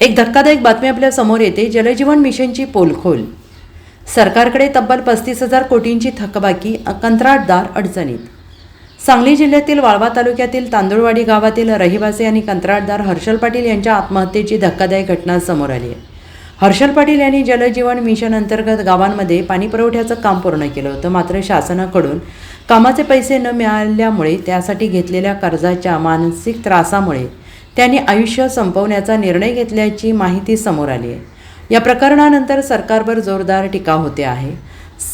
एक धक्कादायक बातमी आपल्यासमोर येते. जलजीवन मिशनची पोलखोल. सरकारकडे तब्बल पस्तीस हजार कोटींची थकबाकी कंत्राटदार अडचणीत. सांगली जिल्ह्यातील वाळवा तालुक्यातील तांदुळवाडी गावातील रहिवासी आणि कंत्राटदार हर्षल पाटील यांच्या आत्महत्येची धक्कादायक घटना समोर आली आहे. हर्षल पाटील यांनी जलजीवन मिशन अंतर्गत गावांमध्ये पाणी पुरवठ्याचं काम पूर्ण केलं होतं. मात्र शासनाकडून कामाचे पैसे न मिळाल्यामुळे त्यासाठी घेतलेल्या कर्जाच्या मानसिक त्रासामुळे त्यांनी आयुष्य संपवण्याचा निर्णय घेतल्याची माहिती समोर आली आहे. या प्रकरणानंतर सरकारवर जोरदार टीका होते आहे.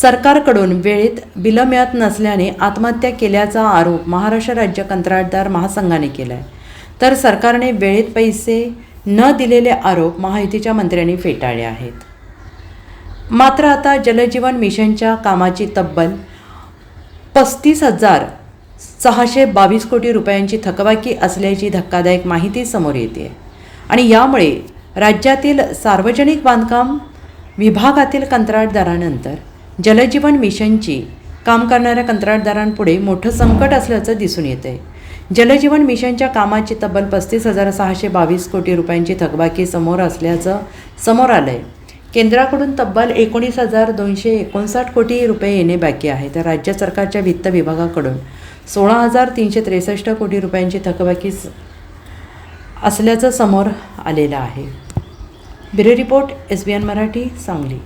सरकारकडून वेळेत बिलं मिळत नसल्याने आत्महत्या केल्याचा आरोप महाराष्ट्र राज्य कंत्राटदार महासंघाने केला आहे तर सरकारने वेळेत पैसे न दिलेले आरोप महायुतीच्या मंत्र्यांनी फेटाळले आहेत. मात्र आता जलजीवन मिशनच्या कामाची तब्बल पस्तीस हजार सहाशे बावीस कोटी रुपयांची थकबाकी असल्याची धक्कादायक माहिती समोर येते आणि यामुळे राज्यातील सार्वजनिक बांधकाम विभागातील कंत्राटदारानंतर जलजीवन मिशनची काम करणाऱ्या कंत्राटदारांपुढे मोठं संकट असल्याचं दिसून येतं आहे जलजीवन मिशनच्या कामाची तब्बल पस्तीस हजार सहाशे बावीस कोटी रुपयांची थकबाकी समोर असल्याचं समोर आलं आहे केंद्राकडून तब्बल एकोणीस हजार दोनशे एकोणसाठ कोटी रुपये येणे बाकी आहे. तर राज्य सरकारच्या वित्त विभागाकडून सोळा हजार तीनशे त्रेसष्ट कोटी रुपयांची थकबाकी स- असल्याचं समोर आलेलं आहे. Bureau report S B N Marathi Sangli.